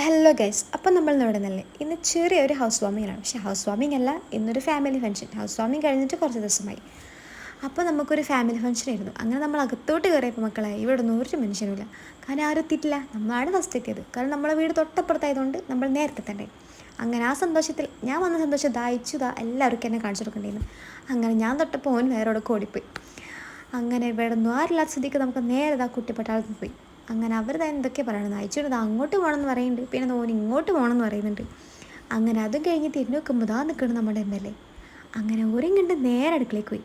Hello guys അപ്പം നമ്മൾ ഇവിടെ നിന്നല്ലേ ഇന്ന് ചെറിയൊരു ഹൗസ് വാമിങ്ങിലാണ് പക്ഷേ ഹൗസ് വാമിങ് അല്ല. ഇന്നൊരു ഫാമിലി ഫംഗ്ഷൻ ഹൗസ് വാമിങ് കഴിഞ്ഞിട്ട് കുറച്ച് ദിവസമായി. അപ്പോൾ നമുക്കൊരു ഫാമിലി ഫംഗ്ഷൻ ആയിരുന്നു. അങ്ങനെ നമ്മൾ അകത്തോട്ട് കയറിയപ്പോൾ മക്കളെ ഇവിടെ ഒന്നും ഒരു മനുഷ്യനുമില്ല. കാരണം ആരും എത്തിയിട്ടില്ല. നമ്മളാണ് ഫസ്റ്റ് എത്തിയത്. കാരണം നമ്മളെ വീട് തൊട്ടപ്പുറത്തായതുകൊണ്ട് നമ്മൾ നേരത്തെ തന്നെ അങ്ങനെ ആ സന്തോഷത്തിൽ ഞാൻ വന്ന സന്തോഷം ദായിച്ചു ദാ എല്ലാവർക്കും എന്നെ കാണിച്ചു കൊടുക്കേണ്ടിയിരുന്നു. അങ്ങനെ ഞാൻ തൊട്ടപ്പോൾ ഓൻ വേറെ ഓടിപ്പോയി. അങ്ങനെ ഇവിടെ ഒന്നും ആരില്ലാത്ത സ്ഥിതിക്ക് നമുക്ക് നേരെ ദാ കുട്ടിപ്പട്ടാളത്തിൽ പോയി. അങ്ങനെ അവർ തന്നെ എന്തൊക്കെ പറയണത് അയച്ചിട്ട് അങ്ങോട്ട് പോകണം എന്ന് പറയുന്നുണ്ട്. പിന്നെ ഓൻ ഇങ്ങോട്ട് പോകണമെന്ന് പറയുന്നുണ്ട്. അങ്ങനെ അതും കഴിഞ്ഞ് തിരിഞ്ഞു നോക്കുമ്പോൾ ഇതാ നിൽക്കണം നമ്മുടെ എം എൽ എ. അങ്ങനെ ഓരും കണ്ട് നേരെ അടുക്കളയിൽ പോയി.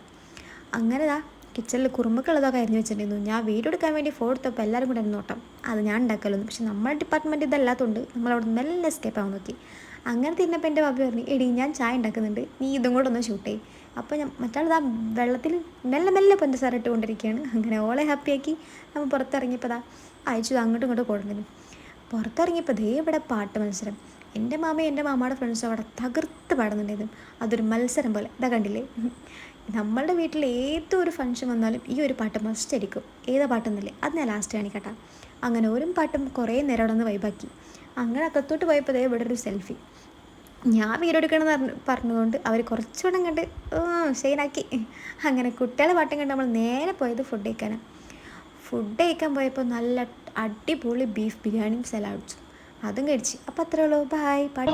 അങ്ങനെ ഇതാ കിച്ചണിൽ കുറുമ്പുകളതൊക്കെ അരിഞ്ഞു വെച്ചിട്ടുണ്ടായിരുന്നു. ഞാൻ വീഡിയോ എടുക്കാൻ വേണ്ടി ഫോൺ എടുത്തപ്പോൾ എല്ലാവരും കൂടെ നോട്ടം. അത് ഞാൻ ഉണ്ടാക്കലൊന്നും. പക്ഷെ നമ്മുടെ ഡിപ്പാർട്ട്മെന്റ് ഇതല്ലാത്തതുകൊണ്ട് നമ്മളവിടെ മെല്ലെ എസ്കേപ്പ് ആവാൻ നോക്കി. അങ്ങനെ തിന്നപ്പോൾ എന്റെ ബാബി പറഞ്ഞു എടി ഞാൻ ചായ ഉണ്ടാക്കുന്നുണ്ട്. നീ ഇതും കൂടെ ഒന്ന് ഷൂട്ട് ചെയ്യും. അപ്പോൾ ഞാൻ മറ്റാളത് ആ വെള്ളത്തിൽ മെല്ലെ മെല്ലെ പഞ്ചസാര ഇട്ടുകൊണ്ടിരിക്കുകയാണ് അങ്ങനെ ഓളെ ഹാപ്പിയാക്കി നമ്മൾ പുറത്തിറങ്ങിയപ്പോൾ ദാ അയച്ചു അങ്ങോട്ടും ഇങ്ങോട്ടും കൊടുക്കുന്നു പുറത്തിറങ്ങിയപ്പോൾ ദേ ഇവിടെ പാട്ട് മത്സരം. എന്റെ മാമയും എന്റെ മാമയുടെ ഫ്രണ്ട്സും അവിടെ തകർത്ത് പാടുന്നുണ്ടായിരുന്നു. അതൊരു മത്സരം പോലെ. ഇതാ കണ്ടില്ലേ? നമ്മളുടെ വീട്ടിൽ ഏതൊരു ഫങ്ഷൻ വന്നാലും ഈ ഒരു പാട്ട് മസ്റ്റ് ആയിരിക്കും. ഏതാ പാട്ടെന്നല്ലേ? അത് ഞാൻ ലാസ്റ്റ് കാണിക്കട്ടെ. അങ്ങനെ ഒരു പാട്ടും കുറേ നേരം അവിടെ നിന്ന് വൈബാക്കി അങ്ങനെ അകത്തോട്ട് പോയപ്പോൾ ഇവിടെ ഒരു സെൽഫി ഞാൻ വീഡിയോ എടുക്കണം പറഞ്ഞ് പറഞ്ഞതുകൊണ്ട് അവർ കുറച്ചുകൂടെ കണ്ട് ഷെയിനാക്കി അങ്ങനെ കുട്ടികളെ പാട്ടും കണ്ട് നമ്മൾ നേരെ പോയത് ഫുഡ് കഴിക്കാനാണ് ഫുഡ് കഴിക്കാൻ പോയപ്പോൾ നല്ല അടിപൊളി ബീഫ് ബിരിയാണിയും സലാഡ്സും അതും കഴിച്ച്. അപ്പം അത്രേ ഉള്ളൂ. ബായ് പാട്ട്